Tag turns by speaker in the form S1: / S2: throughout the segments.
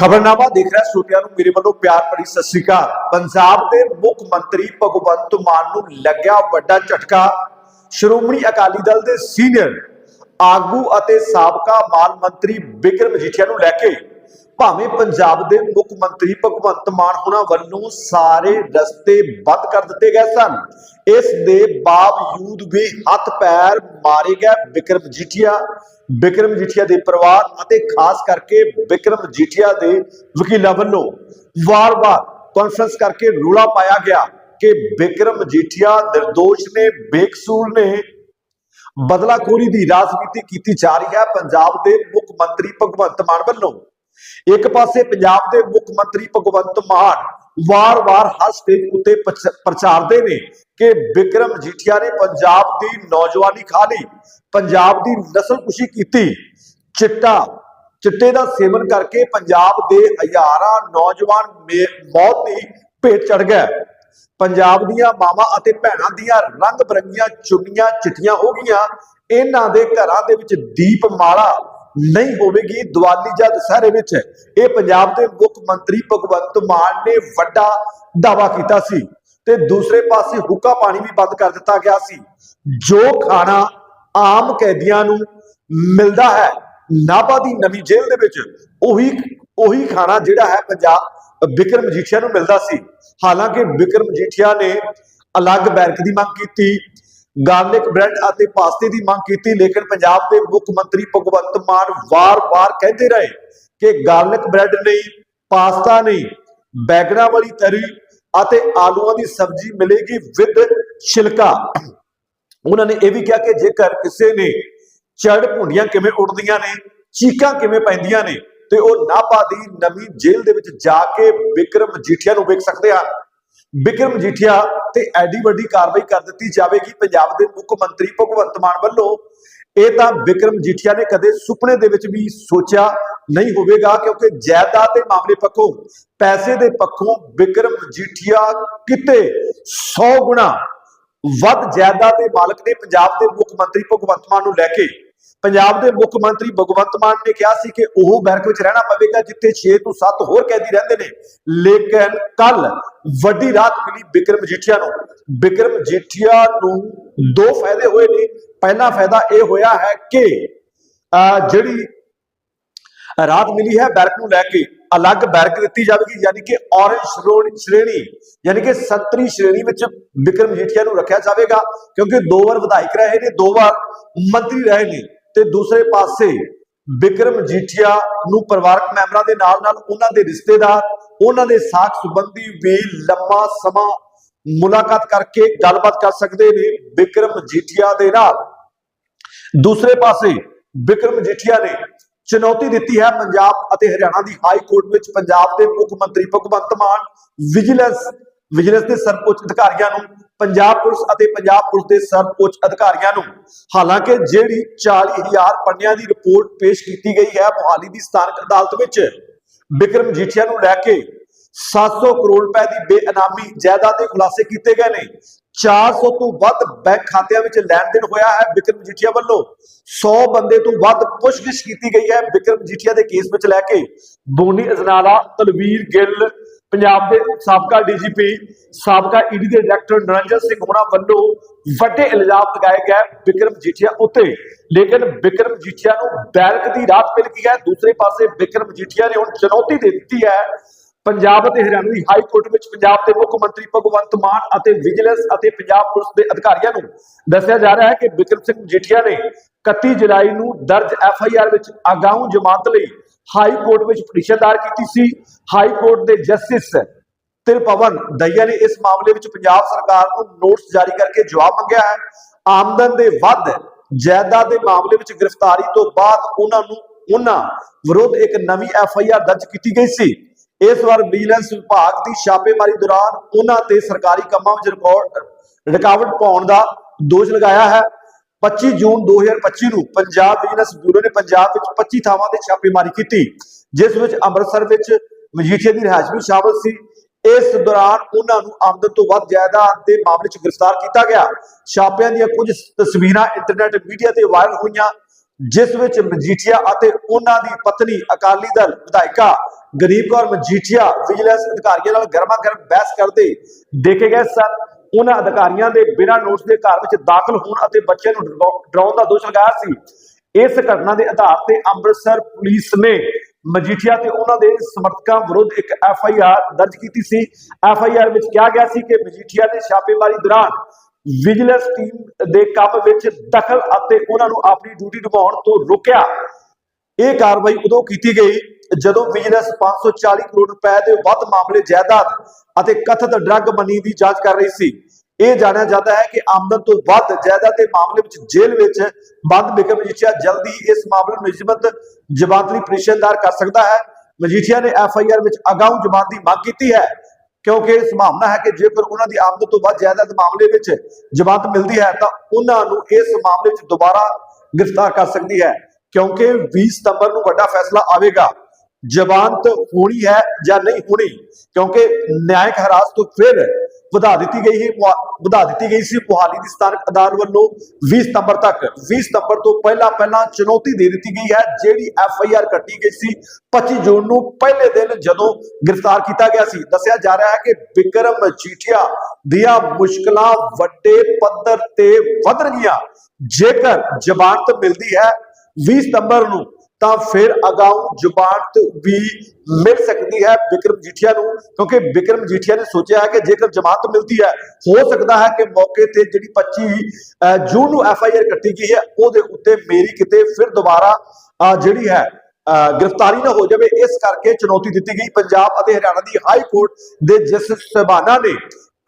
S1: ਖਬਰਨਾਮਾ ਦੇਖ ਰਿਹਾ ਸਰੋਤਿਆਂ ਨੂੰ ਮੇਰੇ ਵੱਲੋਂ ਪਿਆਰ ਭਰੀ ਸਤਿ ਸ੍ਰੀ ਅਕਾਲ। ਪੰਜਾਬ ਦੇ ਮੁੱਖ ਮੰਤਰੀ ਭਗਵੰਤ ਮਾਨ ਨੂੰ ਲੱਗਿਆ ਵੱਡਾ ਝਟਕਾ। ਸ਼੍ਰੋਮਣੀ ਅਕਾਲੀ ਦਲ ਦੇ ਸੀਨੀਅਰ, ਆਗੂ ਅਤੇ ਸਾਬਕਾ ਮਾਲ ਮੰਤਰੀ ਬਿਕਰਮ ਮਜੀਠੀਆ ਨੂੰ ਲੈ ਕੇ ਭਾਵੇਂ ਪੰਜਾਬ ਦੇ ਮੁੱਖ ਮੰਤਰੀ ਭਗਵੰਤ ਮਾਨ ਹੁਣਾਂ ਵੱਲੋਂ ਸਾਰੇ ਰਸਤੇ ਬੰਦ ਕਰ ਦਿੱਤੇ ਗਏ ਸਨ। ਇਸ ਦੇ ਬਾਵਜੂਦ ਵੀ ਹੱਥ ਪੈਰ ਮਾਰੇ ਗਏ ਬਿਕਰਮ ਮਜੀਠੀਆ ਬਿਕਰਮ ਮਜੀਠੀਆ ਦੇ ਪਰਿਵਾਰ ਅਤੇ ਖਾਸ ਕਰਕੇ ਬਿਕਰਮ ਮਜੀਠੀਆ ਦੇ ਵਕੀਲਾਂ ਵੱਲੋਂ ਵਾਰ-ਵਾਰ ਕਾਨਫਰੰਸ ਕਰਕੇ ਰੋਲਾ ਪਾਇਆ ਗਿਆ ਕਿ ਬਿਕਰਮ ਮਜੀਠੀਆ ਨਿਰਦੋਸ਼ ਨੇ, ਬੇਕਸੂਰ ਨੇ ਬਦਲਾਖੋਰੀ ਦੀ ਰਾਜਨੀਤੀ ਕੀਤੀ ਜਾ ਰਹੀ ਹੈ। ਪੰਜਾਬ ਦੇ ਮੁੱਖ ਮੰਤਰੀ ਭਗਵੰਤ ਮਾਨ ਵੱਲੋਂ ਇੱਕ ਪਾਸੇ ਪੰਜਾਬ ਦੇ ਮੁੱਖ ਮੰਤਰੀ ਭਗਵੰਤ ਮਾਨ ਵਾਰ-ਵਾਰ ਹਰ ਸਟੇਜ ਉੱਤੇ ਪ੍ਰਚਾਰਦੇ ਨੇ ਕਿ ਵਿਕਰਮ ਜੀਠੀਆ ਨੇ ਪੰਜਾਬ ਦੀ ਨੌਜਵਾਨੀ ਖਾ ਲਈ ਪੰਜਾਬ ਦੀ ਨਸਲਕੁਸ਼ੀ ਕੀਤੀ। ਚਿੱਟਾ, ਚਿੱਟੇ ਦਾ ਸੇਵਨ ਕਰਕੇ ਪੰਜਾਬ ਦੇ ਹਜ਼ਾਰਾਂ ਨੌਜਵਾਨ ਮੇ- ਮੌਤ ਦੀ ਭੇਟ ਚੜ ਗਏ। ਪੰਜਾਬ ਦੀਆਂ ਮਾਵਾਂ ਅਤੇ ਭੈਣਾਂ ਦੀਆਂ ਰੰਗ ਬਰੰਗੀਆਂ ਚੁੰਨੀਆਂ ਚਿੱਟੀਆਂ ਹੋ ਗਈਆਂ। ਇਹਨਾਂ ਦੇ ਘਰਾਂ ਦੇ ਵਿੱਚ ਦੀਪ ਮਾਲਾ ਨਹੀਂ ਹੋਵੇਗੀ। ਦੀਵਾਲੀ ਜਾਂ ਦੁਸਹਿਰੇ ਵਿੱਚ ਇਹ ਪੰਜਾਬ ਦੇ ਮੁੱਖ ਮੰਤਰੀ ਭਗਵੰਤ ਮਾਨ ਨੇ ਵੱਡਾ ਦਾਵਾ ਕੀਤਾ ਸੀ ਤੇ ਦੂਸਰੇ ਪਾਸੇ ਹੁੱਕਾ ਪਾਣੀ ਵੀ ਬੰਦ ਕਰ ਦਿੱਤਾ ਗਿਆ ਸੀ। ਜੋ ਖਾਣਾ ਆਮ ਕੈਦੀਆਂ ਨੂੰ ਮਿਲਦਾ ਹੈ, ਨਾਭਾ ਦੀ ਨਵੀਂ ਜੇਲ੍ਹ ਦੇ ਵਿੱਚ, ਉਹੀ ਉਹੀ ਖਾਣਾ ਜਿਹੜਾ ਹੈ ਪੰਜਾਬ ਵਿਕਰਮ ਮਜੀਠੀਆ ਨੂੰ ਮਿਲਦਾ ਸੀ। ਹਾਲਾਂਕਿ ਵਿਕਰਮ ਮਜੀਠੀਆ ਨੇ ਅਲੱਗ ਬੈਰਕ ਦੀ ਮੰਗ ਕੀਤੀ ਗਾਰਲਿਕ ਬ੍ਰੈਡ ਅਤੇ ਪਾਸਤੇ ਦੀ ਮੰਗ ਕੀਤੀ, ਲੇਕਿਨ ਪੰਜਾਬ ਦੇ ਮੁੱਖ ਮੰਤਰੀ ਭਗਵੰਤ ਮਾਨ ਵਾਰ-ਵਾਰ ਕਹਿੰਦੇ ਰਹੇ ਕਿ ਗਾਰਲਿਕ ਬ੍ਰੈਡ ਨਹੀਂ, ਪਾਸਤਾ ਨਹੀਂ, ਬੈਗਣਾ ਵਾਲੀ ਤਰੀ ਅਤੇ ਆਲੂਆਂ ਦੀ ਸਬਜ਼ੀ ਮਿਲੇਗੀ ਵਿਦ ਛਿਲਕਾ। ਉਹਨਾਂ ਨੇ ਇਹ ਵੀ ਕਿਹਾ ਕਿ ਜੇਕਰ ਕਿਸੇ ਨੇ ਚੜ ਭੁੰਡੀਆਂ ਕਿਵੇਂ ਉੱਡਦੀਆਂ ਨੇ, ਚੀਕਾਂ ਕਿਵੇਂ ਪੈਂਦੀਆਂ ਨੇ, ਤੇ ਉਹ ਨਾਭਾ ਦੀ ਨਵੀਂ ਜੇਲ੍ਹ ਦੇ ਵਿੱਚ ਜਾ ਕੇ ਵਿਕਰਮ ਜੀਠੀਆ ਨੂੰ ਵੇਖ ਸਕਦੇ ਹਨ। ਵਿਕਰਮ ਜੀਠੀਆ ਤੇ ਐਡੀ ਵੱਡੀ ਕਾਰਵਾਈ ਕਰ ਦਿੱਤੀ ਜਾਵੇਗੀ ਪੰਜਾਬ ਦੇ ਮੁੱਖ ਮੰਤਰੀ ਭਗਵੰਤ ਮਾਨ ਵੱਲੋਂ ਇਹ ਤਾਂ ਵਿਕਰਮ ਜੀਠੀਆ ਨੇ ਕਦੇ ਸੁਪਨੇ ਦੇ ਵਿੱਚ ਵੀ ਸੋਚਿਆ ਨਹੀਂ ਹੋਵੇਗਾ, ਕਿਉਂਕਿ ਜਾਇਦਾਦ ਦੇ ਮਾਮਲੇ ਪੱਖੋਂ ਪੈਸੇ ਦੇ ਪੱਖੋਂ ਵਿਕਰਮ ਜੀਠੀਆ ਕਿਤੇ 100 ਗੁਣਾ ਵੱਧ ਜਾਇਦਾਦ ਦੇ ਮਾਲਕ ਨੇ ਪੰਜਾਬ ਦੇ ਮੁੱਖ ਮੰਤਰੀ ਭਗਵੰਤ ਮਾਨ ਨੂੰ ਲੈ ਕੇ ਪੰਜਾਬ ਦੇ ਮੁੱਖ ਮੰਤਰੀ ਭਗਵੰਤ ਮਾਨ ਨੇ ਕਿਹਾ ਸੀ ਕਿ ਉਹ ਬੈਰਕ ਵਿੱਚ ਰਹਿਣਾ ਪਵੇਗਾ ਜਿੱਥੇ 6 ਤੋਂ 7 ਹੋਰ ਕੈਦੀ ਰਹਿੰਦੇ ਨੇ। ਲੇਕਿਨ ਕੱਲ ਵੱਡੀ ਰਾਤ ਮਿਲੀ ਬਿਕਰਮ ਜੀਠੀਆ ਨੂੰ। ਬਿਕਰਮ ਜੀਠੀਆ ਨੂੰ ਦੋ ਫਾਇਦੇ ਹੋਏ ਨੇ। ਪਹਿਲਾ ਫਾਇਦਾ ਇਹ ਹੋਇਆ ਹੈ ਕਿ ਅਹ, ਜਿਹੜੀ ਰਾਤ ਮਿਲੀ ਹੈ ਬੈਰਕ ਨੂੰ ਲੈ ਕੇ ਅਲੱਗ ਬੈਰਕ ਦਿੱਤੀ ਜਾਵੇਗੀ ਯਾਨੀ ਕਿ ਔਰੰਜ ਸ਼੍ਰੇਣੀ ਯਾਨੀ ਕਿ ਸੰਤਰੀ ਸ਼੍ਰੇਣੀ ਵਿੱਚ ਬਿਕਰਮ ਜੀਠੀਆ ਨੂੰ ਰੱਖਿਆ ਜਾਵੇਗਾ ਕਿਉਂਕਿ ਦੋ ਵਾਰ ਵਿਧਾਇਕ ਰਹੇ ਨੇ ਦੋ ਵਾਰ ਮੰਤਰੀ ਰਹੇ ਨੇ। ਤੇ ਦੂਸਰੇ ਪਾਸੇ ਵਿਕਰਮ ਜੀਠੀਆ ਨੂੰ ਪਰਿਵਾਰਕ ਮੈਂਬਰਾਂ ਦੇ ਨਾਲ ਨਾਲ ਉਹਨਾਂ ਦੇ ਰਿਸ਼ਤੇਦਾਰ, ਉਹਨਾਂ ਦੇ ਸਾਖ ਸੰਬੰਧੀ ਵੀ ਲੰਮਾ ਸਮਾਂ ਮੁਲਾਕਾਤ ਕਰਕੇ ਗੱਲਬਾਤ ਕਰ ਸਕਦੇ ਨੇ ਵਿਕਰਮ ਜੀਠੀਆ ਦੇ ਨਾਲ। ਦੂਸਰੇ ਪਾਸੇ ਵਿਕਰਮ ਮਜੀਠੀਆ ਨੇ ਚੁਣੌਤੀ ਦਿੱਤੀ ਹੈ ਪੰਜਾਬ ਅਤੇ ਹਰਿਆਣਾ ਦੀ ਹਾਈ ਕੋਰਟ ਵਿੱਚ ਪੰਜਾਬ ਦੇ ਮੁੱਖ ਮੰਤਰੀ ਭਗਵੰਤ ਮਾਨ, ਵਿਜੀਲੈਂਸ ਵਿਜੀਲੈਂਸ ਦੇ ਸਰਵਉੱਚ ਅਧਿਕਾਰੀਆਂ ਨੂੰ ਪੰਜਾਬ ਪੁਲਿਸ ਅਤੇ ਪੰਜਾਬ ਪੁਲਿਸ ਦੇ ਸਰਵਉੱਚ ਅਧਿਕਾਰੀਆਂ ਨੂੰ ਹਾਲਾਂਕਿ ਜਿਹੜੀ 40000 ਪੰਨਿਆਂ ਦੀ ਰਿਪੋਰਟ ਪੇਸ਼ ਕੀਤੀ ਗਈ ਹੈ, ਮੁਹਾਲੀ ਦੀ ਸਥਾਨਕ ਅਦਾਲਤ ਵਿੱਚ ਵਿਕਰਮ ਜੀਠੀਆ ਨੂੰ ਲੈ ਕੇ 700 ਕਰੋੜ ਰੁਪਏ ਦੀ ਬੇਅਨਾਮੀ ਜਾਇਦਾਦ ਦੇ ਖੁਲਾਸੇ ਕੀਤੇ ਗਏ ਨੇ। 400 ਤੋਂ ਵੱਧ ਬੈਂਕ ਖਾਤਿਆਂ ਵਿੱਚ ਲੈਣ ਦੇਣ ਹੋਇਆ ਹੈ ਵਿਕਰਮ ਜੀਠੀਆ ਵੱਲੋਂ। 100 ਬੰਦੇ ਤੋਂ ਵੱਧ ਪੁੱਛਗਿੱਛ ਕੀਤੀ ਗਈ ਹੈ ਵਿਕਰਮ ਜੀਠੀਆ ਦੇ ਕੇਸ ਵਿੱਚ ਲੈ ਕੇ। ਬੋਨੀ ਅਜਨਾਲਾ, ਤਲਵੀਰ ਗਿੱਲ ਪੰਜਾਬ ਦੇ ਸਾਬਕਾ ਡੀਜੀਪੀ, ਸਾਬਕਾ ਈਡੀ ਦੇ ਡਾਇਰੈਕਟਰ ਨਰਿੰਦਰ ਸਿੰਘ ਹੋਣਾ ਵੱਲੋਂ ਵੱਡੇ ਇਲਜ਼ਾਮ ਲਗਾਏ ਗਏ ਵਿਕਰਮ ਜੀਠੀਆ ਉੱਤੇ। ਲੇਕਿਨ ਵਿਕਰਮ ਜੀਠੀਆ ਨੂੰ ਬੈਰਕ ਦੀ ਰਾਤ ਮਿਲ ਗਈ ਹੈ। ਦੂਸਰੇ ਪਾਸੇ ਵਿਕਰਮ ਜੀਠੀਆ ਨੇ ਹੁਣ ਚੁਣੌਤੀ ਦੇ ਦਿੱਤੀ ਹੈ। ਪੰਜਾਬ ਅਤੇ ਹਰਿਆਣਾ ਦੀ ਹਾਈ ਕੋਰਟ ਵਿੱਚ ਪੰਜਾਬ ਦੇ ਮੁੱਖ ਮੰਤਰੀ ਭਗਵੰਤ ਮਾਨ ਅਤੇ ਵਿਜੀਲੈਂਸ ਅਤੇ ਪੰਜਾਬ ਪੁਲਿਸ ਦੇ ਅਧਿਕਾਰੀਆਂ ਨੂੰ ਦੱਸਿਆ ਜਾ ਰਿਹਾ ਹੈ ਕਿ ਵਿਕਰਮ ਸਿੰਘ ਜੀਠੀਆ ਨੇ 31 ਜੁਲਾਈ ਨੂੰ ਦਰਜ ਐਫ ਆਈ ਆਰ ਵਿੱਚ ਅਗਾਊਂ ਜ਼ਮਾਨਤ ਲਈ ਹਾਈ ਕੋਰਟ ਵਿੱਚ ਪਟੀਸ਼ਨ ਦਾਇਰ ਕੀਤੀ ਸੀ। ਹਾਈ ਕੋਰਟ ਦੇ ਜਸਟਿਸ ਤਿਰਪਵਨ ਦਈਆ ਨੇ ਇਸ ਮਾਮਲੇ ਵਿੱਚ ਪੰਜਾਬ ਸਰਕਾਰ ਨੂੰ ਨੋਟਿਸ ਜਾਰੀ ਕਰਕੇ ਜਵਾਬ ਮੰਗਿਆ ਹੈ। ਆਮਦਨ ਦੇ ਵੱਧ, ਜਾਇਦਾਦ ਦੇ ਮਾਮਲੇ ਵਿੱਚ ਗ੍ਰਿਫਤਾਰੀ ਤੋਂ ਬਾਅਦ ਉਹਨਾਂ ਨੂੰ ਉਹਨਾਂ ਵਿਰੁੱਧ ਇੱਕ ਨਵੀਂ ਐਫ ਆਈ ਆਰ ਦਰਜ ਕੀਤੀ ਗਈ ਸੀ। ਇਸ ਵਾਰ ਵਿਜੀਲੈਂਸ ਵਿਭਾਗ ਦੀ ਛਾਪੇਮਾਰੀ ਦੌਰਾਨ ਉਹਨਾਂ ਤੇ ਸਰਕਾਰੀ ਕੰਮਾਂ ਵਿੱਚ ਰਿਕਾਰਡ ਰੁਕਾਵਟ ਪਾਉਣ ਦਾ ਦੋਸ਼ ਲਗਾਇਆ ਹੈ। 25 ਜੂਨ 2025 ਨੂੰ ਪੰਜਾਬ ਵਿਜੀਲੈਂਸ ਬਿਊਰੋ ਨੇ ਪੰਜਾਬ ਵਿੱਚ 25 ਥਾਵਾਂ ਤੇ ਛਾਪੇਮਾਰੀ ਕੀਤੀ, ਜਿਸ ਵਿੱਚ ਅੰਮ੍ਰਿਤਸਰ ਵਿੱਚ ਮਜੀਠੀਆ ਦੀ ਰਿਹਾਇਸ਼ ਵੀ ਸ਼ਾਮਲ ਸੀ। ਇਸ ਦੌਰਾਨ ਉਹਨਾਂ ਨੂੰ ਆਮਦਨ ਤੋਂ ਵੱਧ ਜਾਇਦਾਦ ਦੇ ਮਾਮਲੇ 'ਚ ਗ੍ਰਿਫਤਾਰ ਕੀਤਾ ਗਿਆ। ਛਾਪਿਆਂ ਦੀਆਂ ਕੁਝ ਤਸਵੀਰਾਂ ਇੰਟਰਨੈਟ ਮੀਡੀਆ ਤੇ ਵਾਇਰਲ ਹੋਈਆਂ, ਜਿਸ ਵਿੱਚ ਮਜੀਠੀਆ ਅਤੇ ਉਹਨਾਂ ਦੀ ਪਤਨੀ ਅਕਾਲੀ ਦਲ ਵਿਧਾਇਕਾ ਗਰੀਬ ਕੌਰ ਮਜੀਠੀਆ ਵਿਜੀਲੈਂਸ ਅਧਿਕਾਰੀਆਂ ਨਾਲ ਗਰਮਾ ਗਰਮ ਬਹਿਸ ਕਰਦੇ ਦੇਖੇ ਗਏ ਸਨ। ਉਹਨਾਂ ਅਧਿਕਾਰੀਆਂ ਦੇ ਬਿਨਾਂ ਨੋਟਿਸ ਦੇ ਘਰ ਵਿੱਚ ਦਾਖਲ ਹੋਣ ਅਤੇ ਬੱਚਿਆਂ ਨੂੰ ਡਰਾਉਣ ਦਾ ਦੋਸ਼ ਲਗਾਇਆ ਸੀ। ਇਸ ਘਟਨਾ ਦੇ ਆਧਾਰ ਤੇ ਅੰਮ੍ਰਿਤਸਰ ਪੁਲਿਸ ਨੇ ਮਜੀਠੀਆ ਤੇ ਉਹਨਾਂ ਦੇ ਸਮਰਥਕਾਂ ਵਿਰੁੱਧ ਇੱਕ ਐਫ ਆਈ ਆਰ ਦਰਜ ਕੀਤੀ ਸੀ। ਐਫ ਆਈ ਆਰ ਵਿੱਚ ਕਿਹਾ ਗਿਆ ਸੀ ਕਿ ਮਜੀਠੀਆ ਨੇ ਛਾਪੇਮਾਰੀ ਦੌਰਾਨ ਵਿਜੀਲੈਂਸ ਟੀਮ ਦੇ ਕੰਮ ਵਿੱਚ ਦਖਲ ਅਤੇ ਉਹਨਾਂ ਨੂੰ ਆਪਣੀ ਡਿਊਟੀ ਨਿਭਾਉਣ ਤੋਂ ਰੋਕਿਆ। ਇਹ ਕਾਰਵਾਈ ਉਦੋਂ ਕੀਤੀ ਗਈ ਜਦੋਂ ਵਿਜੀਲੈਂਸ 540 ਕਰੋੜ ਰੁਪਏ ਦੇ ਵੱਧ ਮਾਮਲੇ ਜਾਇਦਾਦ ਅਤੇ ਕਥਿਤ ਡਰੱਗ ਮਨੀ ਦੀ ਜਾਂਚ ਕਰ ਰਹੀ ਸੀ, ਇਹ ਜਾਣਿਆ ਜਾਂਦਾ ਹੈ ਕਿ ਆਮਦਨ ਤੋਂ ਵੱਧ ਜਾਇਦਾਦ ਦੇ ਮਾਮਲੇ ਵਿੱਚ ਜੇਲ੍ਹ ਵਿੱਚ ਬੰਦ ਬਿਕਰਮ ਮਜੀਠੀਆ ਜਲਦੀ ਇਸ ਮਾਮਲੇ ਨੂੰ ਨਿਯਮਤ ਜ਼ਮਾਨਤ ਲਈ ਕਰ ਸਕਦਾ ਹੈ। ਮਜੀਠੀਆ ਨੇ ਐਫ ਆਈ ਆਰ ਵਿੱਚ ਅਗਾਊਂ ਜ਼ਮਾਨਤ ਦੀ ਮੰਗ ਕੀਤੀ ਹੈ, ਕਿਉਂਕਿ ਇਹ ਸੰਭਾਵਨਾ ਹੈ ਕਿ ਜੇਕਰ ਉਹਨਾਂ ਦੀ ਆਮਦਨ ਤੋਂ ਵੱਧ ਜਾਇਦਾਦ ਮਾਮਲੇ ਵਿੱਚ ਜ਼ਮਾਨਤ ਮਿਲਦੀ ਹੈ, ਤਾਂ ਉਹਨਾਂ ਨੂੰ ਇਸ ਮਾਮਲੇ ਵਿੱਚ ਦੁਬਾਰਾ ਗ੍ਰਿਫਤਾਰ ਕਰ ਸਕਦੀ ਹੈ, ਕਿਉਂਕਿ 20 ਸਤੰਬਰ ਨੂੰ ਵੱਡਾ ਫੈਸਲਾ ਆਵੇਗਾ। ਜ਼ਮਾਨਤ ਹੋਣੀ ਹੈ ਜਾਂ ਨਹੀਂ ਹੋਣੀ, ਕਿਉਂਕਿ ਨਿਆਇਕ ਹਿਰਾਸਤ ਤੋਂ ਫਿਰ ਵਧਾ ਦਿੱਤੀ ਗਈ ਹੈ ਵਧਾ ਦਿੱਤੀ ਗਈ ਸੀ ਮੁਹਾਲੀ ਦੀ ਸਥਾਨਕ ਅਦਾਲਤ ਵੱਲੋਂ 20 ਸਤੰਬਰ ਤੱਕ। 20 ਸਤੰਬਰ ਤੋਂ ਪਹਿਲਾਂ ਪਹਿਲਾਂ ਚੁਣੌਤੀ ਦੇ ਦਿੱਤੀ ਗਈ ਹੈ, ਜਿਹੜੀ ਐਫ ਆਈ ਆਰ ਕੱਟੀ ਗਈ ਸੀ 25 ਜੂਨ ਨੂੰ ਪਹਿਲੇ ਦਿਨ ਜਦੋਂ ਗ੍ਰਿਫਤਾਰ ਕੀਤਾ ਗਿਆ ਸੀ। ਦੱਸਿਆ ਜਾ ਰਿਹਾ ਹੈ ਕਿ ਵਿਕਰਮ ਮਜੀਠੀਆ ਦੀਆਂ ਮੁਸ਼ਕਲਾਂ ਵੱਡੇ ਪੱਧਰ ਤੇ ਵਧਣਗੀਆਂ ਜੇਕਰ ਜ਼ਮਾਨਤ ਮਿਲਦੀ ਹੈ 20 ਸਤੰਬਰ ਨੂੰ ਤਾਂ ਫਿਰ ਅਗਾਊਂ ਜ਼ਮਾਨਤ ਵੀ ਮਿਲ ਸਕਦੀ ਹੈ ਵਿਕਰਮ ਜੀਠੀਆ ਨੂੰ ਕਿਉਂਕਿ ਵਿਕਰਮ ਜੀਠੀਆ ਨੇ ਸੋਚਿਆ ਹੈ ਕਿ ਜੇਕਰ ਜ਼ਮਾਨਤ ਮਿਲਦੀ ਹੈ ਹੋ ਸਕਦਾ ਹੈ ਕਿ ਮੌਕੇ ਤੇ ਜਿਹੜੀ 25 ਜੂਨ ਨੂੰ ਐਫ ਆਈ ਆਰ ਕੱਟੀ ਗਈ ਹੈ ਉਹਦੇ ਉੱਤੇ ਮੇਰੀ ਕਿਤੇ ਫਿਰ ਦੁਬਾਰਾ ਜਿਹੜੀ ਹੈ ਗ੍ਰਿਫਤਾਰੀ ਨਾ ਹੋ ਜਾਵੇ। ਇਸ ਕਰਕੇ ਚੁਣੌਤੀ ਦਿੱਤੀ ਗਈ ਪੰਜਾਬ ਅਤੇ ਹਰਿਆਣਾ ਦੀ ਹਾਈ ਕੋਰਟ ਦੇ ਜਸਟਿਸ ਸਾਹਿਬਾਨਾਂ ਨੇ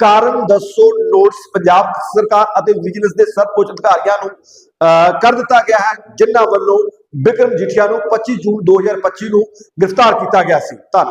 S1: ਕਾਰਨ ਦੱਸੋ ਨੋਟਿਸ ਪੰਜਾਬ ਸਰਕਾਰ ਅਤੇ ਵਿਜੀਲੈਂਸ ਦੇ ਸਰਵਉੱਚ ਅਧਿਕਾਰੀਆਂ ਨੂੰ ਅਹ, ਕਰ ਦਿੱਤਾ ਗਿਆ ਹੈ ਜਿਨ੍ਹਾਂ ਵੱਲੋਂ ਬਿਕਰਮ ਜੀਠੀਆ ਨੂੰ 25 ਜੂਨ 2025 ਨੂੰ ਗ੍ਰਿਫਤਾਰ ਕੀਤਾ ਗਿਆ ਸੀ। ਧੰਨਵਾਦ।